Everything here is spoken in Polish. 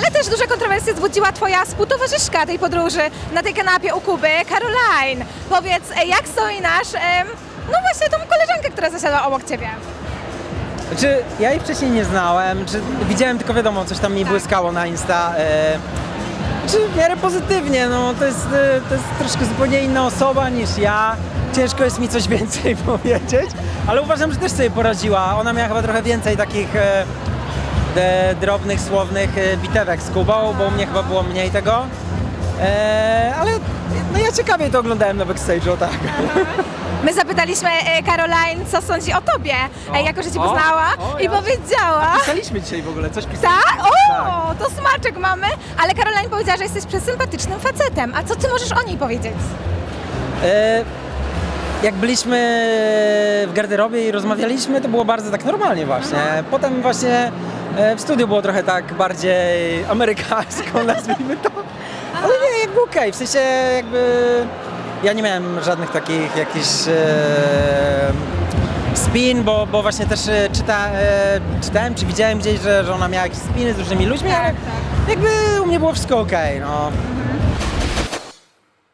Ale też duże kontrowersje wzbudziła twoja współtowarzyszka tej podróży na tej kanapie u Kuby, Caroline. Powiedz, e, jak wspominasz, no właśnie tą koleżankę, która zasiadła obok ciebie? Czy ja jej wcześniej nie znałem, czy widziałem tylko wiadomo, coś tam mi błyskało na Insta. E, czy w miarę pozytywnie, no to jest, e, to jest troszkę zupełnie inna osoba niż ja. Ciężko jest mi coś więcej powiedzieć, ale uważam, że też sobie poradziła. Ona miała chyba trochę więcej takich drobnych, słownych e, bitewek z Kubą, bo u mnie chyba było mniej tego. E, ale no ja ciekawie to oglądałem na backstage'u, tak. My zapytaliśmy e, Caroline, co sądzi o tobie, e, jako że cię o, poznała o, i ja- powiedziała... Pisaliśmy dzisiaj w ogóle, coś pisaliśmy. Tak? O, to smaczek mamy. Ale Caroline powiedziała, że jesteś przesympatycznym facetem. A co ty możesz o niej powiedzieć? E, Jak byliśmy w garderobie i rozmawialiśmy, to było bardzo tak normalnie właśnie. Potem właśnie w studiu było trochę tak bardziej amerykańsko, nazwijmy to. Ale nie, jakby okej, w sensie jakby ja nie miałem żadnych takich jakichś e, spin, bo, bo właśnie też e, czyta, e, czytałem czy widziałem gdzieś, że, że ona miała jakieś spiny z różnymi ludźmi, ale jakby u mnie było wszystko okej, no.